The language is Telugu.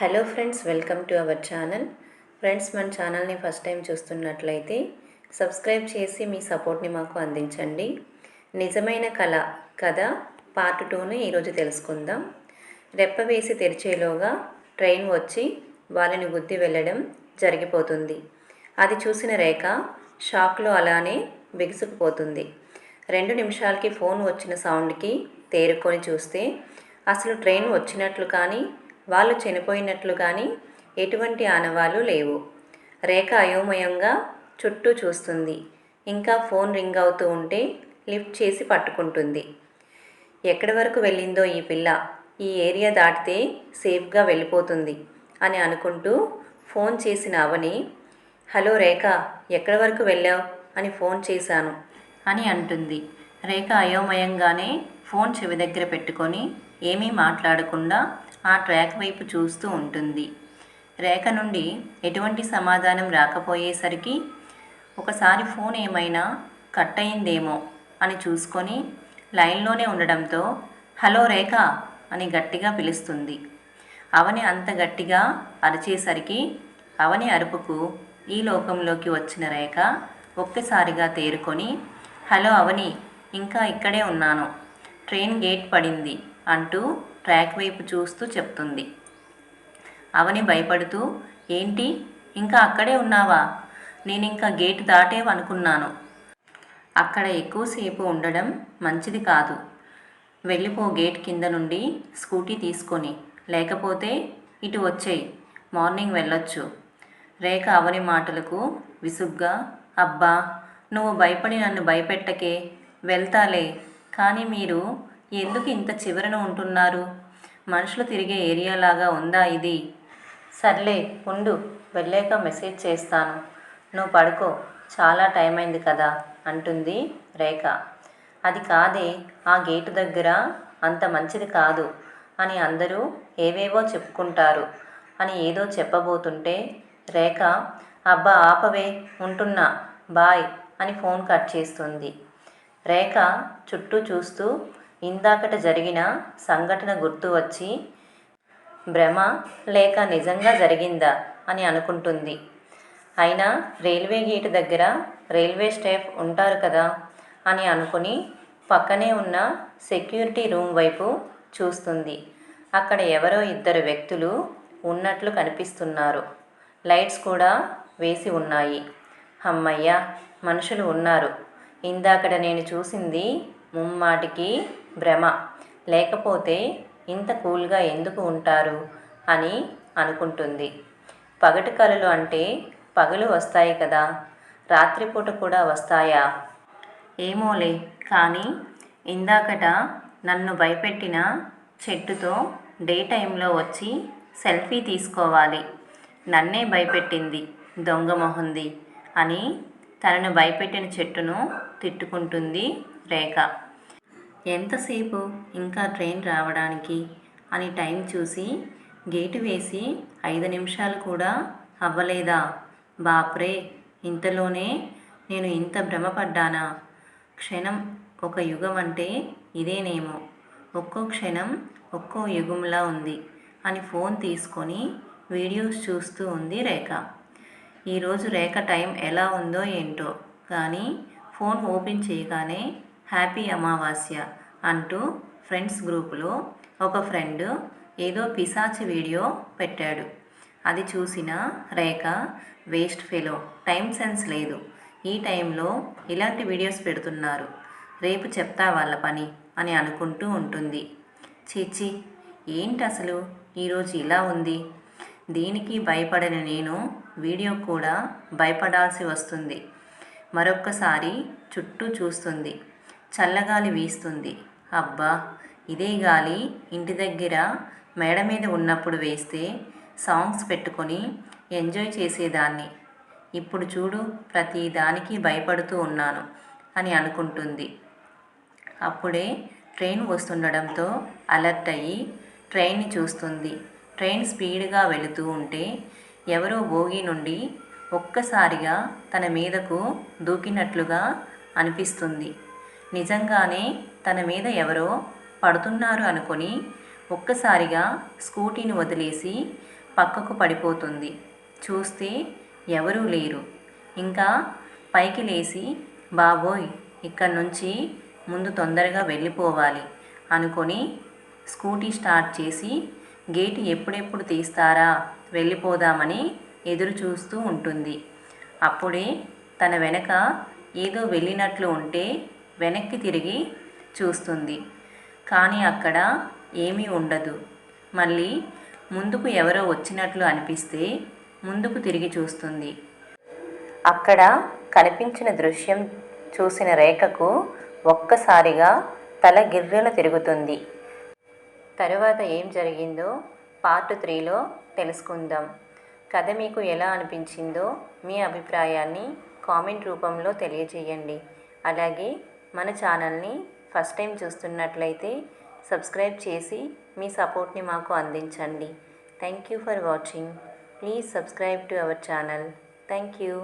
Hello friends welcome to our channel friends మన ఛానల్ని ఫస్ట్ టైం చూస్తున్నట్లయితే సబ్స్క్రైబ్ చేసి మీ సపోర్ట్ని మాకు అందించండి. నిజమైన కళ కథ పార్ట్ టూను ఈరోజు తెలుసుకుందాం. రెప్ప వేసి తెరిచేలోగా ట్రైన్ వచ్చి వాళ్ళని గుద్ది వెళ్ళడం జరిగిపోతుంది. అది చూసిన రేఖ షాక్లో అలానే బిగుసుకుపోతుంది. రెండు నిమిషాలకి ఫోన్ వచ్చిన సౌండ్కి తేరుకొని చూస్తే అసలు ట్రైన్ వచ్చినట్లు కానీ వాళ్ళు చనిపోయినట్లు కానీ ఎటువంటి ఆనవాలు లేవు. రేఖ అయోమయంగా చుట్టూ చూస్తుంది. ఇంకా ఫోన్ రింగ్ అవుతూ ఉంటే లిఫ్ట్ చేసి పట్టుకుంటుంది. ఎక్కడి వరకు వెళ్ళిందో ఈ పిల్ల? ఈ ఏరియా దాటితే సేఫ్గా వెళ్ళిపోతుంది అని అనుకుంటూ ఫోన్ చేసిన అవని హలో రేఖ ఎక్కడి వరకు వెళ్ళావు? అని ఫోన్ చేశాను అని అంటుంది. రేఖ అయోమయంగానే ఫోన్ చెవి దగ్గర పెట్టుకొని ఏమీ మాట్లాడకుండా ఆ ట్రాక్ వైపు చూస్తూ ఉంటుంది. రేఖ నుండి ఎటువంటి సమాధానం రాకపోయేసరికి ఒకసారి ఫోన్ ఏమైనా కట్ అయిందేమో అని చూసుకొని లైన్లోనే ఉండడంతో హలో రేఖ అని గట్టిగా పిలుస్తుంది. అవని అంత గట్టిగా అరిచేసరికి అవని అరుపుకు ఈ లోకంలోకి వచ్చిన రేఖ ఒక్కసారిగా తేరుకొని హలో అవని ఇంకా ఇక్కడే ఉన్నాను. ట్రైన్ గేట్ పడింది అంటూ ట్రాక్ వైపు చూస్తూ చెప్తుంది. అవని భయపడుతూ ఏంటి? ఇంకా అక్కడే ఉన్నావా? నేను ఇంకా గేట్ దాటేవనుకున్నాను. అక్కడ ఎక్కువసేపు ఉండడం మంచిది కాదు. వెళ్ళిపో గేట్ కింద నుండి స్కూటీ తీసుకొని. లేకపోతే ఇటు వచ్చేయి. మార్నింగ్ వెళ్ళొచ్చు. రేఖ అవని మాటలకు విసుగ్గా అబ్బా! నువ్వు భయపడి నన్ను భయపెట్టకే. వెళ్తాలే. కానీ మీరు ఎందుకు ఇంత చివరన ఉంటున్నారు? మనుషులు తిరిగే ఏరియాలాగా ఉందా ఇది? సర్లే ఉండు. వెళ్ళాక మెసేజ్ చేస్తాను. నువ్వు పడుకో. చాలా టైం అయింది కదా అంటుంది రేఖ. అది కాదే ఆ గేటు దగ్గర అంత మంచిది కాదు అని అందరూ ఏవేవో చెప్పుకుంటారు అని ఏదో చెప్పబోతుంటే రేఖ అబ్బా ఆపవే ఉంటున్నా బాయ్ అని ఫోన్ కట్ చేస్తుంది. రేఖ చుట్టూ చూస్తూ ఇందాకట జరిగిన సంఘటన గుర్తు వచ్చి భ్రమ లేక నిజంగా జరిగిందా? అని అనుకుంటుంది. అయినా రైల్వే గేటు దగ్గర రైల్వే స్టాఫ్ ఉంటారు కదా? అని అనుకుని పక్కనే ఉన్న సెక్యూరిటీ రూమ్ వైపు చూస్తుంది. అక్కడ ఎవరో ఇద్దరు వ్యక్తులు ఉన్నట్లు కనిపిస్తున్నారు. లైట్స్ కూడా వేసి ఉన్నాయి. అమ్మయ్య మనుషులు ఉన్నారు. ఇందాకడ నేను చూసింది ముమ్మాటికి భ్రమ. లేకపోతే ఇంత కూల్గా ఎందుకు ఉంటారు? అని అనుకుంటుంది. పగటి కళలు అంటే పగలు వస్తాయి కదా. రాత్రిపూట కూడా వస్తాయా? ఏమోలే కానీ ఇందాకట నన్ను భయపెట్టిన చెట్టుతో డే టైంలో వచ్చి సెల్ఫీ తీసుకోవాలి. నన్నే భయపెట్టింది దొంగ మొహంది అని తనను భయపెట్టిన చెట్టును తిట్టుకుంటుంది రేఖ. ఎంతసేపు? ఇంకా ట్రైన్ రావడానికి? అని టైం చూసి గేటు వేసి ఐదు నిమిషాలు కూడా అవ్వలేదా? బాప్రే! ఇంతలోనే నేను ఇంత భ్రమపడ్డానా? క్షణం ఒక యుగం అంటే ఇదేనేమో. ఒక్కో క్షణం ఒక్కో యుగంలా ఉంది అని ఫోన్ తీసుకొని వీడియోస్ చూస్తూ ఉంది రేఖ. ఈరోజు రేఖ టైం ఎలా ఉందో ఏంటో. కానీ ఫోన్ ఓపెన్ చేయగానే హ్యాపీ అమావాస్య అంటూ ఫ్రెండ్స్ గ్రూపులో ఒక ఫ్రెండ్ ఏదో పిశాచి వీడియో పెట్టాడు. అది చూసిన Rekha waste fellow time sense లేదు. ఈ టైంలో ఇలాంటి వీడియోస్ పెడుతున్నారు. రేపు చెప్తా వాళ్ళ పని అని అనుకుంటూ ఉంటుంది. చిచి ఏంటి అసలు? ఈరోజు ఇలా ఉంది. దీనికి భయపడని నేను వీడియో కూడా భయపడాల్సి వస్తుంది. మరొక్కసారి చుట్టూ చూస్తుంది. చల్లగాలి వీస్తుంది. అబ్బా! ఇదే గాలి ఇంటి దగ్గర మేడ మీద ఉన్నప్పుడు వేస్తే సాంగ్స్ పెట్టుకొని ఎంజాయ్ చేసేదాన్ని. ఇప్పుడు చూడు ప్రతి దానికి భయపడుతూ ఉన్నాను అని అనుకుంటుంది. అప్పుడే ట్రైన్ వస్తుండడంతో అలర్ట్ అయ్యి ట్రైన్ని చూస్తుంది. ట్రైన్ స్పీడ్గా వెళుతూ ఉంటే ఎవరో భోగి నుండి ఒక్కసారిగా తన మీదకు దూకినట్లుగా అనిపిస్తుంది. నిజంగానే తన మీద ఎవరో పడుతున్నారు అనుకొని ఒక్కసారిగా స్కూటీని వదిలేసి పక్కకు పడిపోతుంది. చూస్తే ఎవరూ లేరు. ఇంకా పైకి లేచి బాబోయ్ ఇక్కడి నుంచి ముందు తొందరగా వెళ్ళిపోవాలి అనుకొని స్కూటీ స్టార్ట్ చేసి గేటు ఎప్పుడెప్పుడు తీస్తారా? వెళ్ళిపోదామని ఎదురు చూస్తూ ఉంటుంది. అప్పుడే తన వెనక ఏదో వెళ్ళినట్లు ఉంటే వెనక్కి తిరిగి చూస్తుంది. కానీ అక్కడ ఏమీ ఉండదు. మళ్ళీ ముందుకు ఎవరో వచ్చినట్లు అనిపిస్తే ముందుకు తిరిగి చూస్తుంది. అక్కడ కనిపించిన దృశ్యం చూసిన రేఖకు ఒక్కసారిగా తల గిర్రెలు తిరుగుతుంది. తరువాత ఏం జరిగిందో పార్ట్ త్రీలో తెలుసుకుందాం. కథ మీకు ఎలా అనిపించిందో మీ అభిప్రాయాన్ని కామెంట్ రూపంలో తెలియజేయండి. అలాగే మన ఛానల్ని ఫస్ట్ టైం చూస్తున్నట్లయితే సబ్స్క్రైబ్ చేసి మీ సపోర్ట్ని మాకు అందించండి. Thank you for watching. Please subscribe to our channel. Thank you.